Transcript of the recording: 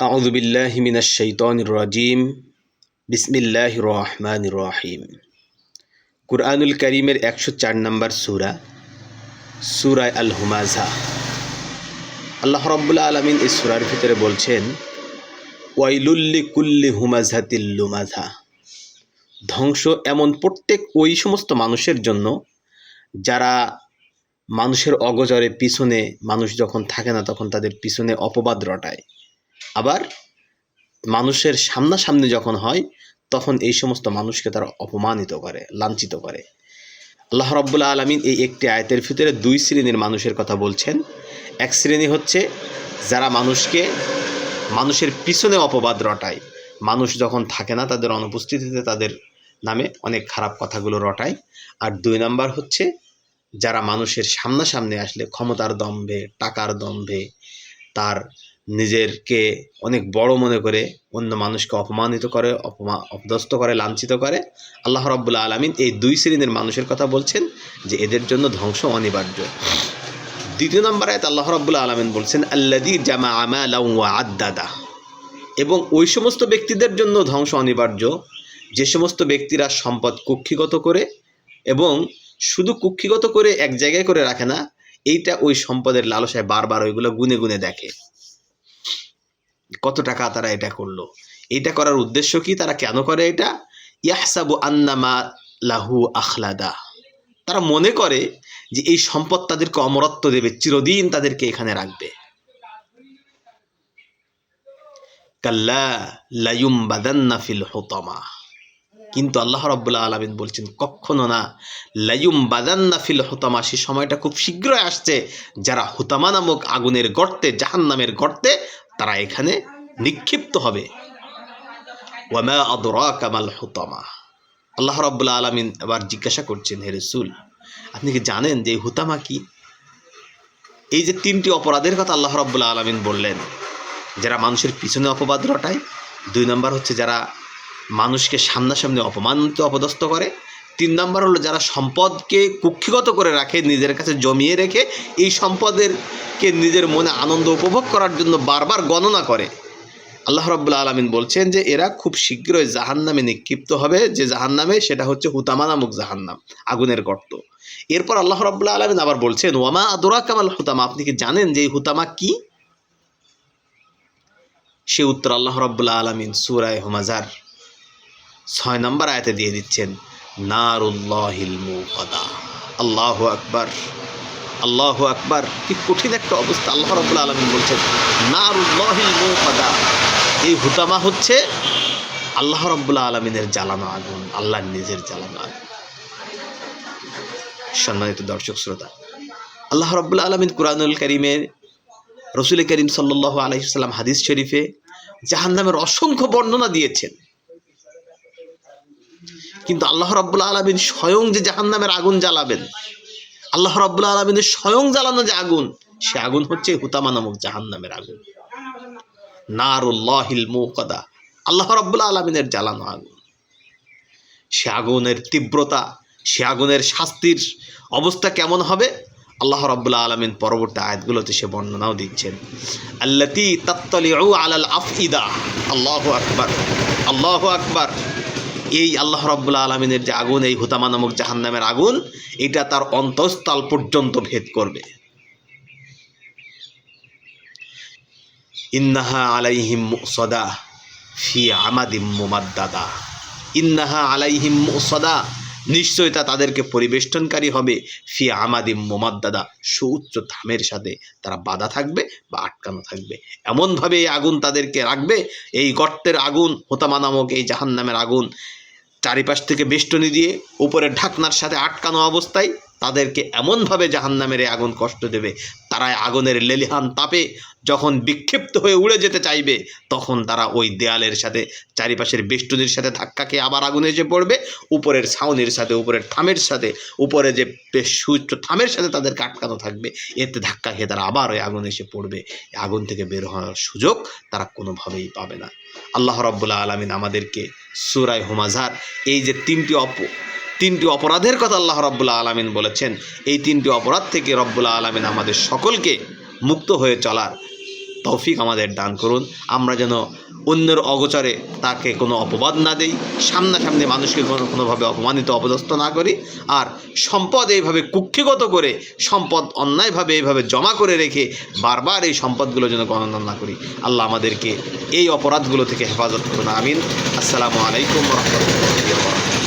أعوذ بالله من الشيطان الرجيم بسم الله الرحمن الرحيم কুরআনুল করিমের একশো চার নম্বর সুরা সুরায় আল হুমাজা আল্লাহ রব্বুল্লা আলমিন এই সুরার ভিতরে বলছেন ওয়াইলুল্লি কুল্লি হুমাজাতিল লুমাজা ধ্বংস এমন প্রত্যেক ওই সমস্ত মানুষের জন্য যারা মানুষের অগজরে পিছনে মানুষ যখন থাকে না তখন তাদের পিছনে অপবাদ রটায় আবার মানুষের সামনাসামনি যখন হয়, তখন এই সমস্ত মানুষকে তারা অপমানিত করে, লাঞ্ছিত করে। আল্লাহ রব্বুল্লা আলমিন এই একটি আয়তের ভিতরে দুই শ্রেণির মানুষের কথা বলছেন। এক শ্রেণি হচ্ছে যারা মানুষকে, মানুষের পিছনে অপবাদ রটায়। মানুষ যখন থাকে না, তাদের অনুপস্থিতিতে তাদের নামে অনেক খারাপ কথাগুলো রটায়। আর দুই নাম্বার হচ্ছে যারা মানুষের সামনাসামনি আসলে ক্ষমতার দম্ভে, টাকার দম্ভে, তার নিজেরকে অনেক বড় মনে করে, অন্য মানুষকে অপমানিত করে, অপমা, অপদস্থ করে, লাঞ্ছিত করে। আল্লাহ রব্বুল্লা আলমিন এই দুই শ্রেণির মানুষের কথা বলছেন যে এদের জন্য ধ্বংস অনিবার্য। দ্বিতীয় নম্বর আল্লাহ রব্বুল্লা আলমিন বলছেন আল্লাদি জামা আমা আদাদা এবং ওই সমস্ত ব্যক্তিদের জন্য ধ্বংস অনিবার্য, যে সমস্ত ব্যক্তিরা সম্পদ কুক্ষিগত করে এবং শুধু কুক্ষিগত করে এক জায়গায় করে রাখে না, এইটা ওই সম্পদের লালসায় বারবার ওইগুলো গুনে গুনে দেখে। কত টাকা তারা এটা করল? এটা করার উদ্দেশ্য কি? তারা কেন করে এটা? ইয়াহসাবু আন্নামা লাহু আখলাদা। তারা মনে করে যে এই সম্পদ তাদেরকে অমরত্ব দেবে, চিরদিন তাদেরকে এখানে রাখবে। কাল্লা লায়ুম বাদান্না ফিল হোতমা। কিন্তু আল্লাহ রব্বুল্লা আলমিন বলছেন কখনো না লাইম বাদান্না ফিল হুতামা, সে সময়টা খুব শীঘ্রই আসছে। যারা হুতামা নামক আগুনের গর্তে জাহান নামের গর্তে তারা এখানে নিক্ষিপ্ত হবে। ওয়ামা আদরা কামাল হুতামা। আল্লাহ রব্বুল্লা আলমিন আবার জিজ্ঞাসা করছেন, হে রসুল, আপনি কি জানেন যে হুতামা কি? এই যে তিনটি অপরাধের কথা আল্লাহ রব্বুল্লা আলমিন বললেন, যারা মানুষের পিছনে অপবাদ রটায়, দুই নম্বর হচ্ছে যারা মানুষকে সামনাসামনি অপমানিত, অপদস্থ করে তিন নম্বর হলো যারা সম্পদকে কুক্ষিগত করে রাখে, নিজের কাছে জমিয়ে রেখে, এই সম্পদেরকে নিজের মনে আনন্দ উপভোগ করার জন্য বারবার গণনা করে। আল্লাহ রব্বুল্লা আলমিন বলছেন যে, এরা খুব শীঘ্রই জাহান নামে নিক্ষিপ্ত হবে। যে জাহান নামে সেটা হচ্ছে হুতামা নামক জাহান্নাম, আগুনের গর্ত। এরপর আল্লাহ রব্বুল্লা আলমিন আবার বলছেন ওয়ামা আদোরা কামাল হুতামা? আপনি কি জানেন যে এই হুতামা কি? সে উত্তর আল্লাহ রব্বুল্লা আলমিন সুরায় হুমাজার ছয় নম্বর আয়াতে দিয়ে দিচ্ছেন নারুল্লাহিল মুকাদা আল্লাহ আকবার। আল্লাহ আকবার। কি কঠিন একটা অবস্থা। আল্লাহ রব্বুল আলমিন বলছেন, নারুল্লাহিল মুকাদা এই হুতামা হচ্ছে আল্লাহ রব্বুল্লা আলমিনের জ্বালানো আগুন আল্লাহর নিজের জ্বালানো আগুন। সম্মানিত দর্শক শ্রোতা, আল্লাহ রব্বুল্লা আলমিন কুরআনুল করিমের রসুল করিম সাল্লাহ আলহিসাল্লাম হাদিস শরীফে জাহান্নামের অসংখ্য বর্ণনা দিয়েছেন। কিন্তু আল্লাহ রব্বুল্লা আলমিন স্বয়ং যে জাহান্নামের আগুন জ্বালাবেন, আল্লাহ রব্বুল্লা আলমিনের স্বয়ং জ্বালানো যে আগুন, সে আগুন হচ্ছে হুতামা নামক জাহান্নামের আগুন। নারুল্লাহিল মুকদা আল্লাহ রব্বুল্লা আলমিনের জ্বালানো আগুন। সে আগুনের তীব্রতা, সে আগুনের শাস্তির অবস্থা কেমন হবে? আল্লাহ রব্বুল্লা আলমিন পরবর্তী আয়াতগুলোতে সে বর্ণনাও দিচ্ছেন। আল্লাতি তাত্তলিউ আলাল আফইদা, আল্লাহ আকবার আল্লাহ আকবার। এই আল্লাহ রব্বুল্লা আলমিনের যে আগুন, এই হুতামা নামক জাহান্নামের আগুন, এটা তার অন্তঃস্থল পর্যন্ত ভেদ করবে। ইন্নাহা আলাইহিম সদা ফি আমাদিম মোমাদ্দাদা। ইন্নাহা আলাইহিম সদা নিশ্চয় তা তাদেরকে পরিবেষ্টনকারী হবে। ফি আমাদিম মোমাদ্দাদা, সুউচ্চ থামের সাথে তারা বাধা থাকবে বা আটকানো থাকবে। এমনভাবে এই আগুন তাদেরকে রাখবে। এই গর্তের আগুন, হোতামা নামক এই জাহান নামের আগুন চারিপাশ থেকে বেষ্টনী দিয়ে উপরে ঢাকনার সাথে আটকানো অবস্থায় তাদেরকে এমনভাবে জাহান নামের এই আগুন কষ্ট দেবে তারা আগুনের লেলিহান তাপে যখন বিক্ষিপ্ত হয়ে উড়ে যেতে চাইবে, তখন তারা ওই দেয়ালের সাথে, চারিপাশের বেষ্টনীর সাথে ধাক্কা খেয়ে আবার আগুনে এসে পড়বে, উপরের ছাউনির সাথে, উপরের থামের সাথে, উপরে যে বেশ সুউচ্চ থামের সাথে তাদের কাটকানো থাকবে, এতে ধাক্কা খেয়ে তারা আবার ওই আগুনে এসে পড়বে। আগুন থেকে বের হওয়ার সুযোগ তারা কোনোভাবেই পাবে না। আল্লাহ রব্বুল্লা আলমিন আমাদেরকে সুরায় হুমাজার এই যে তিনটি অপ তিনটি অপরাধের কথা আল্লাহ রব্বুল্লা আলমিন বলেছেন। এই তিনটি অপরাধ থেকে রব্বুল্লা আলমিন আমাদের সকলকে মুক্ত হয়ে চলার তৌফিক আমাদের দান করুন। আমরা যেন অন্যের অগোচরে তাকে কোনো অপবাদ না দেই, সামনাসামনি মানুষকে কোনো কোনোভাবে অপমানিত, অপদস্থ না করি আর সম্পদ এইভাবে কুক্ষিগত করে, সম্পদ অন্যায়ভাবে এইভাবে জমা করে রেখে বারবার এই সম্পদগুলো যেন গণনা না করি। আল্লাহ আমাদেরকে এই অপরাধগুলো থেকে হেফাজত করুন। আমিন। আসসালামু আলাইকুম রহমতুল্লাহ